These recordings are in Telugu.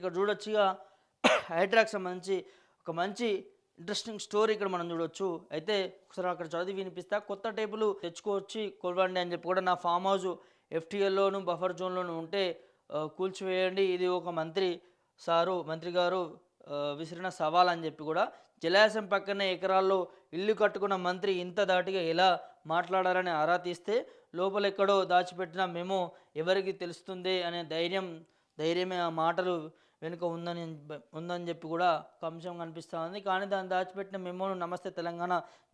ఇక్కడ చూడొచ్చు ఇక హైడ్రాకి సంబంధించి ఒక మంచి ఇంట్రెస్టింగ్ స్టోరీ ఇక్కడ మనం చూడొచ్చు. అయితే ఒకసారి అక్కడ చదివి వినిపిస్తా. కొత్త టేబుల్ తెచ్చుకోవచ్చి కొలవండి అని చెప్పి కూడా నా ఫామ్ హౌస్ ఎఫ్టీఎల్లోను బఫర్ జోన్లోను ఉంటే కూల్చివేయండి. ఇది ఒక మంత్రి సారు మంత్రి గారు విసిరిన సవాల్ అని చెప్పి కూడా జలాశయం పక్కనే ఎకరాల్లో ఇల్లు కట్టుకున్న మంత్రి ఇంత దాటిగా ఎలా మాట్లాడాలని ఆరా తీస్తే లోపల ఎక్కడో దాచిపెట్టిన మేము ఎవరికి తెలుస్తుంది అనే ధైర్యం ధైర్యమే ఆ మాటలు వెనుక ఉందని ఉందని చెప్పి కూడా ఒక అంశం కనిపిస్తూ ఉంది. కానీ దాన్ని దాచిపెట్టిన మెమోను నమస్తే తెలంగాణ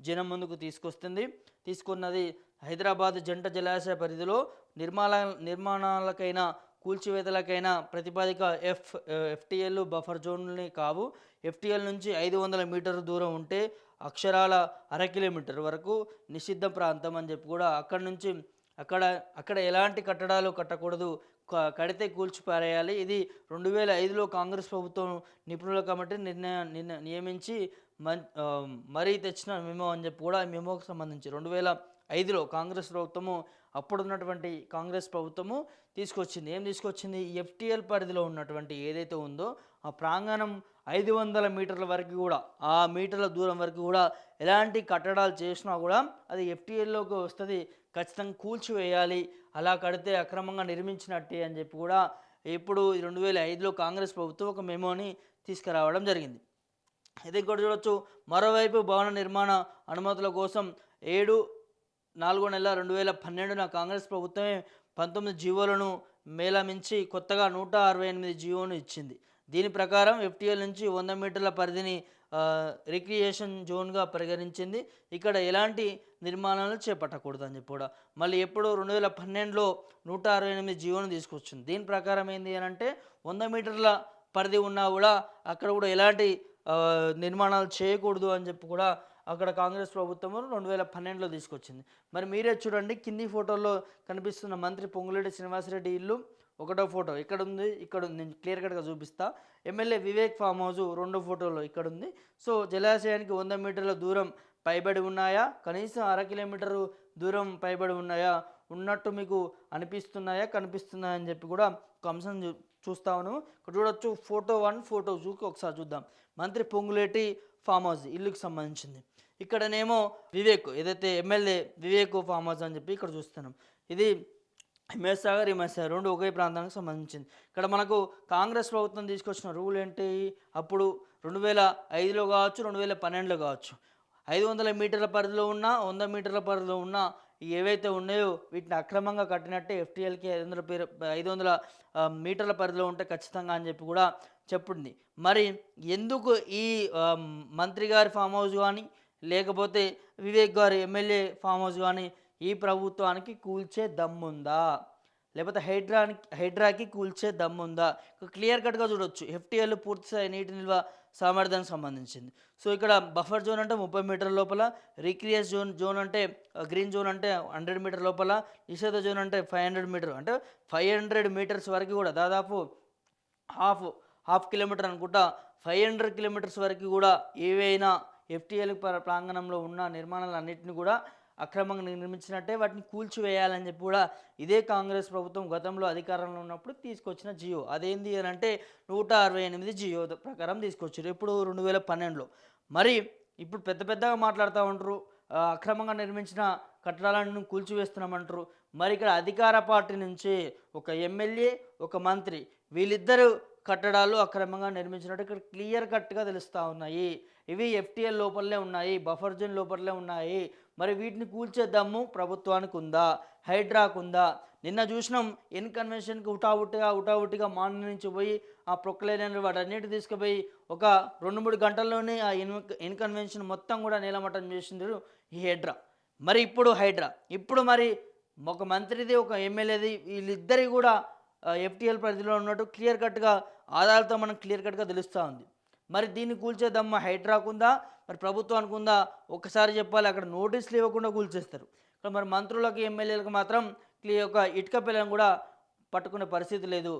జనం ముందుకు తీసుకొస్తుంది. తీసుకున్నది హైదరాబాద్ జంట జలాశయ పరిధిలో నిర్మాణ నిర్మాణాలకైనా కూల్చివేతలకైనా ప్రతిపాదిక ఎఫ్ ఎఫ్టీఎల్ బఫర్ జోన్లని కావు. ఎఫ్టీఎల్ నుంచి ఐదు వందల మీటర్ దూరం ఉంటే అక్షరాల అర కిలోమీటర్ వరకు నిషిద్ధ ప్రాంతం అని చెప్పి కూడా అక్కడి నుంచి అక్కడ అక్కడ ఎలాంటి కట్టడాలు కట్టకూడదు. కడితే కూల్చిపారేయాలి. ఇది రెండు వేల ఐదులో కాంగ్రెస్ ప్రభుత్వం నిపుణుల కమిటీ నిర్ణయ నిర్ణ- నియమించి మరీ తెచ్చిన మెమో అని చెప్పి కూడా ఈ మెమోకి సంబంధించి రెండు వేల ఐదులో కాంగ్రెస్ ప్రభుత్వము అప్పుడున్నటువంటి కాంగ్రెస్ ప్రభుత్వము తీసుకొచ్చింది. ఏం తీసుకొచ్చింది? ఎఫ్టిఎల్ పరిధిలో ఉన్నటువంటి ఏదైతే ఉందో ఆ ప్రాంగణం ఐదు వందల మీటర్ల వరకు కూడా ఆ మీటర్ల దూరం వరకు కూడా ఎలాంటి కట్టడాలు చేసినా కూడా అది ఎఫ్టీఎల్లోకి వస్తుంది. ఖచ్చితంగా కూల్చివేయాలి అలా కడితే అక్రమంగా నిర్మించినట్టే అని చెప్పి కూడా ఇప్పుడు రెండు వేల ఐదులో కాంగ్రెస్ ప్రభుత్వం ఒక మెమోని తీసుకురావడం జరిగింది. ఇది కూడా చూడొచ్చు. మరోవైపు భవన నిర్మాణ అనుమతుల కోసం ఏడు నాలుగో నెల రెండు వేల పన్నెండున కాంగ్రెస్ ప్రభుత్వమే పంతొమ్మిది జీవోలను మేళమించి కొత్తగా నూట అరవై ఎనిమిది జీవోను ఇచ్చింది. దీని ప్రకారం ఎఫ్టీఎల్ నుంచి వంద మీటర్ల పరిధిని రిక్రియేషన్ జోన్గా పరిగణించింది. ఇక్కడ ఎలాంటి నిర్మాణాలు చేపట్టకూడదు అని చెప్పి కూడా. మళ్ళీ ఎప్పుడు రెండు వేల పన్నెండులో నూట అరవై ఎనిమిది జీవోను తీసుకొచ్చింది. దీని ప్రకారం ఏంటి అని అంటే వంద మీటర్ల పరిధి ఉన్నా కూడా అక్కడ కూడా ఎలాంటి నిర్మాణాలు చేయకూడదు అని చెప్పి కూడా అక్కడ కాంగ్రెస్ ప్రభుత్వం రెండు వేల పన్నెండులో తీసుకొచ్చింది. మరి మీరే చూడండి కింది ఫోటోలో కనిపిస్తున్న మంత్రి పొంగులేటి శ్రీనివాసరెడ్డి ఇల్లు ఒకటో ఫోటో ఇక్కడ ఉంది ఇక్కడ ఉంది నేను క్లియర్ కట్గా చూపిస్తా. ఎమ్మెల్యే వివేక్ ఫామ్ హౌస్ రెండో ఫోటోలో ఇక్కడ ఉంది సో జలాశయానికి వంద మీటర్ల దూరం పైబడి ఉన్నాయా? కనీసం అర కిలోమీటరు దూరం పైబడి ఉన్నాయా? ఉన్నట్టు మీకు అనిపిస్తున్నాయా? కనిపిస్తున్నాయా అని చెప్పి కూడా ఒక అంశం చూ చూస్తాను ఇక్కడ చూడొచ్చు ఫోటో వన్ ఫోటో టూకి ఒకసారి చూద్దాం. మంత్రి పొంగులేటి ఫామ్ హౌస్ ఇల్లుకి సంబంధించింది. ఇక్కడనేమో వివేక్ ఏదైతే ఎమ్మెల్యే వివేక్ ఫామ్ హౌస్ అని చెప్పి ఇక్కడ చూస్తున్నాం. ఇది ఎంఎస్ సాగర్ ఎంఎస్ సాగర్ రెండు ఒకే ప్రాంతానికి సంబంధించింది. ఇక్కడ మనకు కాంగ్రెస్ ప్రభుత్వం తీసుకొచ్చిన రూల్ ఏంటి? అప్పుడు రెండు వేల ఐదులో కావచ్చు రెండు వేల పన్నెండులో కావచ్చు. ఐదు వందల మీటర్ల పరిధిలో ఉన్న వంద మీటర్ల పరిధిలో ఉన్న ఏవైతే ఉన్నాయో వీటిని అక్రమంగా కట్టినట్టే ఎఫ్టీఎల్కి ఐదు వందల పేరు ఐదు వందల మీటర్ల పరిధిలో ఉంటే ఖచ్చితంగా అని చెప్పి కూడా చెప్పింది. మరి ఎందుకు ఈ మంత్రి గారి ఫామ్ హౌస్ కానీ లేకపోతే వివేక్ గారి ఎమ్మెల్యే ఫామ్ హౌస్ కానీ ఈ ప్రభుత్వానికి కూల్చే దమ్ముందా? లేకపోతే హైడ్రానికి హైడ్రాకి కూల్చే దమ్ముందా? క్లియర్ కట్గా చూడొచ్చు. ఎఫ్టీఎల్ పూర్తిస్థాయి నీటి నిల్వ సామర్థ్యానికి సంబంధించింది. సో ఇక్కడ బఫర్ జోన్ అంటే ముప్పై మీటర్ల లోపల రిక్రియస్ జోన్ జోన్ అంటే గ్రీన్ జోన్ అంటే హండ్రెడ్ మీటర్ లోపల నిషేధ జోన్ అంటే ఫైవ్ హండ్రెడ్ మీటర్. అంటే ఫైవ్ హండ్రెడ్ మీటర్స్ వరకు కూడా దాదాపు హాఫ్ హాఫ్ కిలోమీటర్ అనుకుంటా ఫైవ్ హండ్రెడ్ కిలోమీటర్స్ వరకు కూడా ఏవైనా ఎఫ్టీఎల్ ప్రాంగణంలో ఉన్న నిర్మాణాలన్నింటినీ కూడా అక్రమంగా నిర్మించినట్టే వాటిని కూల్చివేయాలని చెప్పి కూడా ఇదే కాంగ్రెస్ ప్రభుత్వం గతంలో అధికారంలో ఉన్నప్పుడు తీసుకొచ్చిన జియో. అదేంది అని అంటే నూట అరవై ఎనిమిది జియో ప్రకారం తీసుకొచ్చారు. ఇప్పుడు రెండు వేల పన్నెండులో. మరి ఇప్పుడు పెద్ద పెద్దగా మాట్లాడుతూ ఉంటారు అక్రమంగా నిర్మించిన కట్టడాలను కూల్చివేస్తున్నామంటారు. మరి ఇక్కడ అధికార పార్టీ నుంచి ఒక ఎమ్మెల్యే ఒక మంత్రి వీళ్ళిద్దరు కట్టడాలు అక్రమంగా నిర్మించినట్టు ఇక్కడ క్లియర్ కట్గా తెలుస్తూ ఉన్నాయి. ఇవి ఎఫ్టీఎల్ లోపలనే ఉన్నాయి బఫర్ జోన్ లోపలనే ఉన్నాయి. మరి వీటిని కూల్చేద్దాము. ప్రభుత్వానికి ఉందా హైడ్రాకు ఉందా నిన్న చూసినాం ఎన్ కన్వెన్షన్కి ఉటావుటిగా ఉటావుటిగా మాన్ నుంచి పోయి ఆ ప్రొక్లైనర్ వాటన్నిటి తీసుకుపోయి ఒక రెండు మూడు గంటల్లోనే ఆ ఎన్ ఎన్ కన్వెన్షన్ మొత్తం కూడా నీలమట్టం చేసింది ఈ హైడ్రా. మరి ఇప్పుడు హైడ్రా. ఇప్పుడు మరి ఒక మంత్రిది ఒక ఎమ్మెల్యేది వీళ్ళిద్దరి కూడా ఎఫ్టీఎల్ పరిధిలో ఉన్నట్టు క్లియర్ కట్గా ఆధారాలతో మనకు క్లియర్ కట్గా తెలుస్తూ ఉంది. మరి దీన్ని కూల్చేద్దామా? హైడ్రాకు ఉందా మరి ప్రభుత్వానికి ఉందా ఒకసారి చెప్పాలి అక్కడ నోటీసులు ఇవ్వకుండా కూల్చేస్తారు. ఇక్కడ మరి మంత్రులకు ఎమ్మెల్యేలకు మాత్రం ఈ ఒక ఇటుక పిల్లలను కూడా పట్టుకునే పరిస్థితి లేదు.